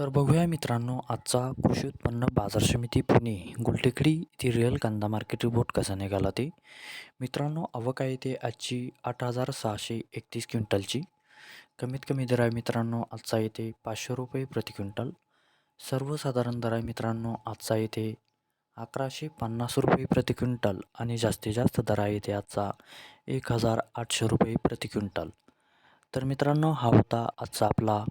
तर बघूया मित्रांनो आजचा कृषी उत्पन्न बाजार समिती पुणे गुलटेकडी येथे रिअल कांदा मार्केट रिपोर्ट कसा निघाला ते? मित्रांनो आवक आहे ते आजची आठ हजार सहाशे एकतीस क्विंटलची. कमीत कमी दर आहे मित्रांनो आजचा येते पाचशे रुपये प्रति क्विंटल. सर्वसाधारण दर आहे मित्रांनो आजचा येते अकराशे पन्नास रुपये प्रति क्विंटल आणि जास्तीत जास्त दर आहे येते आजचा एक हजार आठशे रुपये प्रति क्विंटल. तर मित्रांनो हा होता आजचा आपला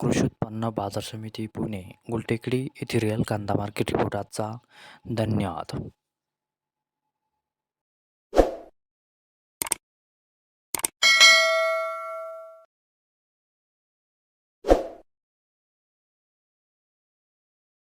कृषी उत्पन्न बाजार समिती पुणे गुलटेकडी येथे रिअल कांदा मार्केट रिपोर्ट आजचा. धन्यवाद.